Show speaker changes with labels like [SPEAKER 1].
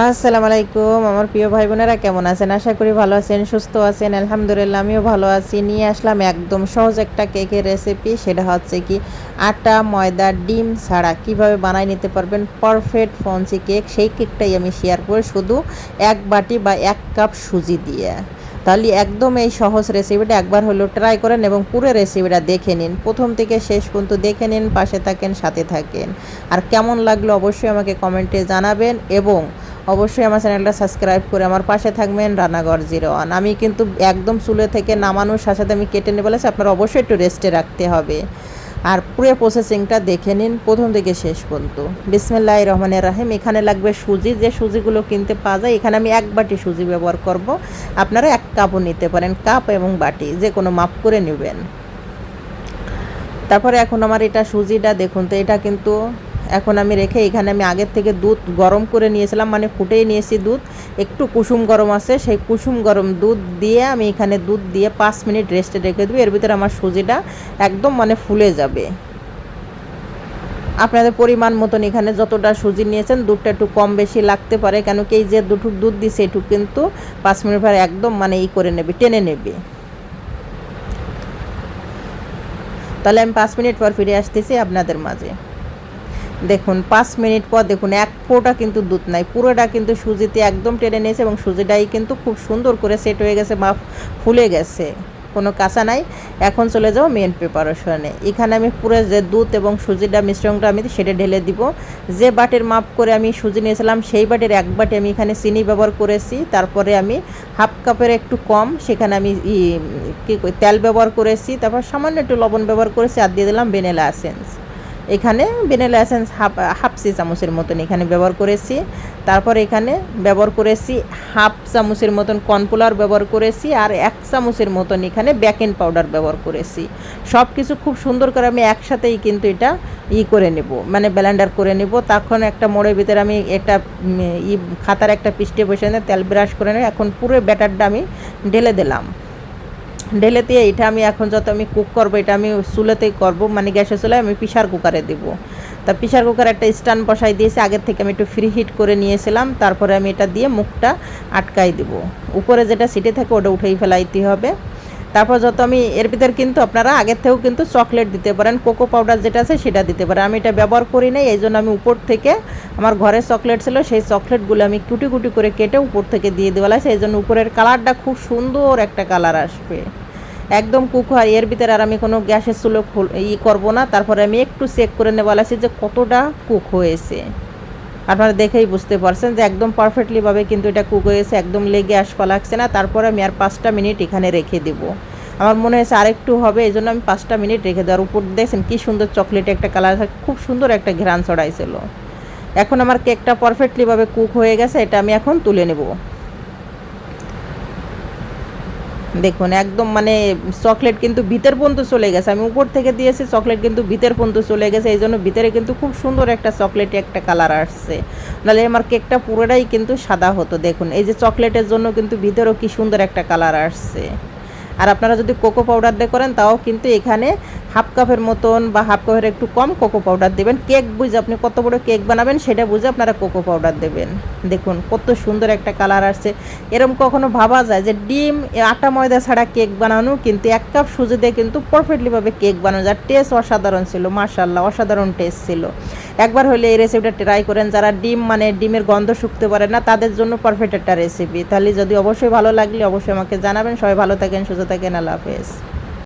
[SPEAKER 1] আসসালামু আলাইকুম। আমার প্রিয় ভাই বোনেরা কেমন আছেন? আশা করি ভালো আছেন, সুস্থ আছেন। আলহামদুলিল্লাহ, আমিও ভালো আছি। নিয়ে আসলাম একদম সহজ একটা কেকের রেসিপি সেটা হচ্ছে কি আটা, ময়দা, ডিম ছাড়া। কীভাবে বানাই নিতে পারবেন? Perfect fancy cake. সেই কেকটাই আমি শেয়ার করে শুধু এক বাটি বা এক কাপ সুজি দিয়ে। তাহলে একদম এই সহজ রেসিপিটা একবার হলেও ট্রাই করেন এবং পুরো রেসিপিটা দেখে নিন। প্রথম থেকে শেষ পর্যন্ত দেখে নিন, পাশে থাকেন, সাথে থাকেন। আর কেমন লাগল অবশ্যই আমাকে কমেন্টে জানাবেন এবং অবশ্যই আমার চ্যানেলটা সাবস্ক্রাইব করে আমার পাশে থাকবেন রান্নাঘর জিরো ওয়ান। আমি কিন্তু একদম চুলে থেকে নামানোর সাথে সাথে আমি কেটে নেবে বলেছি আপনার অবশ্যই একটু রেস্টে রাখতে হবে। আর পুরো প্রসেসিংটা দেখে নিন, প্রথম থেকে শেষ পর্যন্ত। বিসমিল্লাহ রহমানের রাহিম, এখানে লাগবে সুজি। যে সুজিগুলো কিনতে পাওয়া যায়, এখানে আমি এক বাটি সুজি ব্যবহার করব। আপনারা এক কাপও নিতে পারেন, কাপ এবং বাটি, যে কোনো মাপ করে নেবেন। তারপরে এখন আমার এটা সুজিটা দেখুন, তো এটা কিন্তু এখন আমি রেখে এখানে আমি আগের থেকে দুধ গরম করে নিয়েছিলাম মানে ফুটেই নিয়েছি দুধ। একটু কুসুম গরম আছে, সেই কুসুম গরম দুধ দিয়ে আমি এখানে দুধ দিয়ে পাঁচ মিনিট রেস্টে রেখে দেবো। এর ভিতরে আমার সুজিটা একদম মানে ফুলে যাবে। আপনাদের পরিমাণ মতন এখানে যতটা সুজি নিয়েছেন, দুধটা একটু কম বেশি লাগতে পারে কেন কি এই যে দুটুক দুধ দিছে, এটুক কিন্তু পাঁচ মিনিট পরে একদম মানে ই করে নেবে, টেনে নেবে। তাহলে আমি পাঁচ মিনিট পর ফিরে আসতেছি আপনাদের মাঝে। দেখুন, পাঁচ মিনিট পর দেখুন, এক ফোঁটা কিন্তু দুধ নাই। পুরোটা কিন্তু সুজিতে একদম টেনে নিয়েছে এবং সুজিটাই কিন্তু খুব সুন্দর করে সেট হয়ে গেছে বা ফুলে গেছে। কোনো কাঁচা নাই। এখন চলে যাব মেন প্রিপারেশনে এখানে আমি পুরো যে দুধ এবং সুজিটা মিশ্রণটা আমি সেটা ঢেলে দিব। যে বাটের মাপ করে আমি সুজি নিয়েছিলাম, সেই বাটের এক বাটি আমি এখানে চিনি ব্যবহার করেছি। তারপরে আমি হাফ কাপের একটু কম, সেখানে আমি কী তেল ব্যবহার করেছি। তারপর সামান্য একটু লবণ ব্যবহার করেছি আর দিয়ে দিলাম ভেনিলা এসেন্স। এখানে vanilla essence half half tea চামচের মতন এখানে ব্যবহার করেছি। তারপর এখানে ব্যবহার করেছি হাফ চামচের মতন কর্নফ্লাওয়ার ব্যবহার করেছি আর এক চামচের মতন এখানে বেকিং পাউডার ব্যবহার করেছি। সব কিছু খুব সুন্দর করে আমি একসাথেই কিন্তু এটা ই করে নেব মানে ব্লেন্ডার করে নেব। তখন একটা মোড়ের ভিতরে আমি একটা ই, খাতার একটা পিষ্টে বসে তেল ব্রাশ করে নেব এখন পুরো ব্যাটারটা আমি ঢেলে দিলাম। ঢেলে দিয়ে এটা আমি এখন যত আমি কুক করব, এটা আমি চুলেতেই করব মানে গ্যাসে চুলায় আমি প্রেশার কুকারে দেবো। তা প্রেশার কুকারে একটা স্ট্যান্ড বসাই দিয়েছি আগের থেকে আমি একটু ফ্রি হিট করে নিয়েছিলাম, তারপরে আমি এটা দিয়ে মুখটা আটকাই দেবো। উপরে যেটা সিটে থাকে, ওটা উঠেই ফেলাইতে হবে। তারপর যত আমি, এর ভিতরে কিন্তু আপনারা আগের থেকেও কিন্তু চকলেট দিতে পারেন কোকো পাউডার যেটা আছে সেটা দিতে পারেন। আমি এটা ব্যবহার করি নাই, এই জন্য আমি উপর থেকে, আমার ঘরে চকলেট ছিল, সেই চকলেটগুলো আমি কুটি কুটি করে কেটে উপর থেকে দিয়ে দেওয়া এই জন্য উপরের কালারটা খুব সুন্দর একটা কালার আসবে। একদম কুক হয়। এর ভিতরে আর আমি কোনো গ্যাসের চুলো ই করব না। তারপরে আমি একটু চেক করে নেওয়া লাগছে যে কতটা কুক হয়েছে। আপনারা দেখেই বুঝতে পারছেন যে একদম পারফেক্টলিভাবে কিন্তু এটা কুক হয়েছে। একদম লেগে আসপা লাগছে না। তারপরে আমি আর পাঁচটা মিনিট এখানে রেখে দেবো। আমার মনে হয়েছে আরেকটু হবে, এই জন্য আমি পাঁচটা মিনিট রেখে দেওয়ার উপর দেখছেন কী সুন্দর চকলেট একটা কালার খুব সুন্দর একটা ঘ্রাণ ছড়াইছিল। এখন আমার কেকটা পারফেক্টলিভাবে কুক হয়ে গেছে। এটা আমি এখন তুলে নেব। দেখুন, একদম মানে চকলেট কিন্তু ভিতর পর্যন্ত চলে গেছে। আমি উপর থেকে দিয়েছি, চকলেট কিন্তু ভিতর পর্যন্ত চলে গেছে। এই জন্য ভিতরে কিন্তু খুব সুন্দর একটা চকলেটে একটা কালার আসছে। নাহলে আমার কেকটা পুরোটাই কিন্তু সাদা হতো, দেখুন। এই যে চকলেটের জন্য কিন্তু ভিতরেও কি সুন্দর একটা কালার আসছে। আর আপনারা যদি কোকো পাউডার দিয়ে করেন, তাও কিন্তু এখানে হাফ কাপের মতন বা হাফ কাপের একটু কম কোকো পাউডার দেবেন। কেক বুঝে আপনি কত বড় কেক বানাবেন সেটা বুঝে আপনারা কোকো পাউডার দেবেন। দেখুন, কত সুন্দর একটা কালার আসছে। এরকম কখনো ভাবা যায় যে ডিম, আটা ময়দা ছাড়া কেক বানানো কিন্তু এক কাপ সুজি দিয়ে কিন্তু পারফেক্টলিভাবে কেক বানানো যায়। টেস্ট অসাধারণ ছিল মার্শাল্লাহ অসাধারণ টেস্ট ছিল। একবার হলে এই রেসিপিটা ট্রাই করেন। যারা ডিম মানে ডিমের গন্ধ শুকতে পারে না, তাদের জন্য পারফেক্ট একটা রেসিপি তাহলে যদি অবশ্যই ভালো লাগলে অবশ্যই আমাকে জানাবেন। সবাই ভালো থাকেন, সুস্থ থাকেন, আল্লাহ হাফেজ।